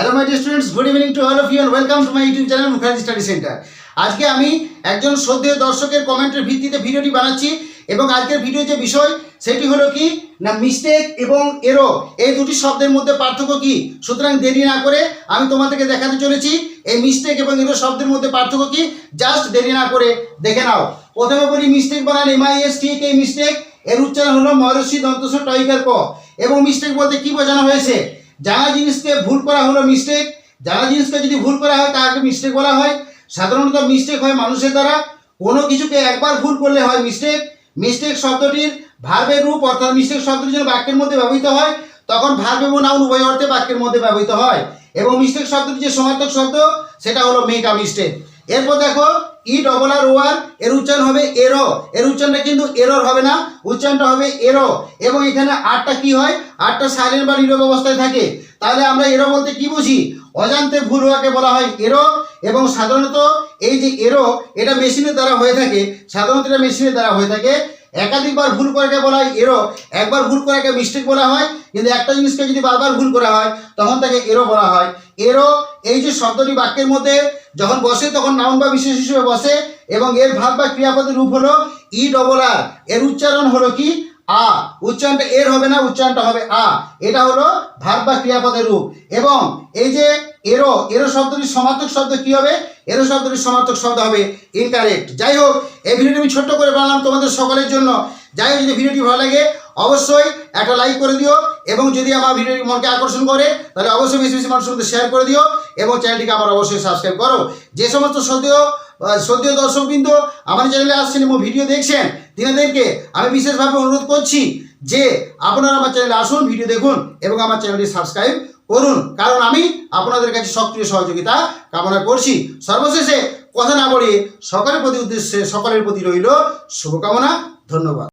Hello my students good evening to all of you and welcome to my YouTube channel Mukherjee study centre আজকে আমি একজন শ্রদ্ধেয় দর্শকের কমেন্টের ভিত্তিতে ভিডিওটি বানাচ্ছি এবং আজকের ভিডিও যে বিষয়, সেটি হলো কি? না মিস্টেক এবং এরো এই দুটি শব্দের মধ্যে পার্থক্য কি? সুতরাং দেরি না করে আমি তোমাদেরকে দেখাতে চলেছি, এই মিস্টেক এবং এরো শব্দের মধ্যে পার্থক্য কি? জাস্ট দেরি না করে দেখে নাও। প্রথমে বলি মিস্টেক বানান এমআইএস ঠিক এই মিস্টেক এর উচ্চারণ হলো মহর্ষি দন্তস টয়িকার ক। এবং মিস্টেক বলতে কি বোঝানো হয়েছে? জানা জিনিসকে ভুল করা হলো মিস্টেক জানা জিনিসকে যদি ভুল করা হয়, তাকে মিস্টেক বলা হয়। সাধারণত মিস্টেক হয় মানুষের দ্বারা। কোনো কিছুকে একবার ভুল করলে হয় মিস্টেক মিস্টেক শব্দটির ভার্বের রূপ, অর্থাৎ মিস্টেক শব্দটি যখন বাক্যের মধ্যে ব্যবহৃত হয়, তখন ভার্ব এবং নাউন উভয় অর্থে বাক্যের মধ্যে ব্যবহৃত হয়। এবং মিস্টেক শব্দটি যে সমার্থক শব্দ, সেটা হলো মেক আ মিস্টেক এরপর দেখো ই ডবল আর ওয়ার এর উচ্চারণ হবে এরো এর উচ্চারণটা কিন্তু এরর হবে না, উচ্চারণটা হবে এরো এবং এখানে আটটা কি হয়? আটটা সাইলেন্ট বা নীরব অবস্থায় থাকে। তাহলে আমরা এরো বলতে কি বুঝি? অজান্তে ভুল হওয়াকে বলা হয় এরো এবং সাধারণত এই যে এরো এটা মেশিনের দ্বারা হয়ে থাকে। সাধারণত এটা মেশিনের দ্বারা হয়ে থাকে। একাধিকবার ভুল করাকে বলা হয় এরো একবার ভুল করাকে মিস্টেক বলা হয়। কিন্তু একটা জিনিসকে যদি বারবার ভুল করা হয়, তখন তাকে এরো বলা হয়। এরো এই যে শব্দটি বাক্যের মধ্যে যখন বসে, তখন নাউন বা বিশেষ হিসেবে বসে এবং এর ভাব বা ক্রিয়াপদের রূপ হলো ই ডবল আর এর উচ্চারণ হলো কি? আ। উচ্চারণটা এর হবে না, উচ্চারণটা হবে আ। এটা হলো ভাব বা ক্রিয়াপদের রূপ। এবং এই যে এরো এরো শব্দটির সমার্থক শব্দ কি হবে? এরো শব্দটির সমার্থক শব্দ হবে ইনকারেক্ট যাই হোক, এই ভিডিওটি আমি ছোট্ট করে বানালাম তোমাদের সকলের জন্য। যাই হোক, যদি ভিডিওটি ভালো লাগে, অবশ্যই একটা লাইক করে দিও। এবং যদি আমার ভিডিওটি মনকে আকর্ষণ করে, তাহলে অবশ্যই বেশি বেশি মানুষের মধ্যে শেয়ার করে দিও এবং চ্যানেলটিকে আমার অবশ্যই সাবস্ক্রাইব করো। যে সমস্ত সদ্য সদ্য দর্শকবৃন্দ আমার চ্যানেলে আসছেন এবং ভিডিও দেখছেন, তিনাদেরকে আমি বিশেষভাবে অনুরোধ করছি যে আপনারা আমার চ্যানেলে আসুন ভিডিও দেখুন এবং আমার চ্যানেলটি সাবস্ক্রাইব করুন। কারণ আমি আপনাদের কাছে সক্রিয় সহযোগিতা কামনা করছি। সর্বশেষে কথা না বলিয়ে সকলের প্রতি উদ্দেশ্যে, সকলের প্রতি রইল শুভকামনা, ধন্যবাদ।